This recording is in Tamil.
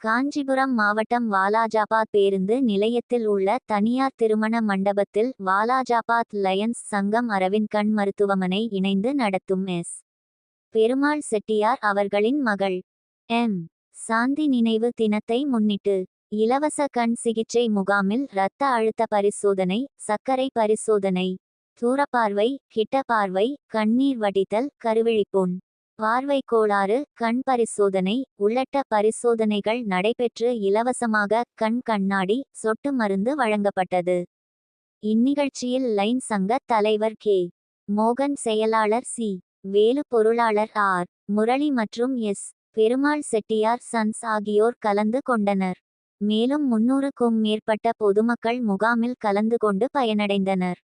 காஞ்சிபுரம் மாவட்டம் வாலாஜாபாத் பேருந்து நிலையத்தில் உள்ள தனியார் திருமண மண்டபத்தில் வாலாஜாபாத் லயன்ஸ் சங்கம் அரவிந்த் கண் மருத்துவமனை இணைந்து நடத்தும் எஸ். பெருமாள் செட்டியார் அவர்களின் மகள் எம். சாந்தி நினைவு தினத்தை முன்னிட்டு இலவச கண் சிகிச்சை முகாமில் இரத்த அழுத்த பரிசோதனை சர்க்கரை பரிசோதனை தூரப்பார்வை கிட்ட பார்வை கண்ணீர் வடித்தல் கருவிழிப்புண் பார்வை கோளாறு கண் பரிசோதனை உள்ளட்ட பரிசோதனைகள் நடைபெற்று இலவசமாக கண் கண்ணாடி சொட்டு மருந்து வழங்கப்பட்டது. இந்நிகழ்ச்சியில் லைன் சங்க தலைவர் கே. மோகன் செயலாளர் சி. வேலு பொருளாளர் ஆர். முரளி மற்றும் எஸ். பெருமாள் செட்டியார் சன்ஸ் ஆகியோர் கலந்து கொண்டனர். மேலும் முன்னூறுக்கும் மேற்பட்ட பொதுமக்கள் முகாமில் கலந்து கொண்டு பயனடைந்தனர்.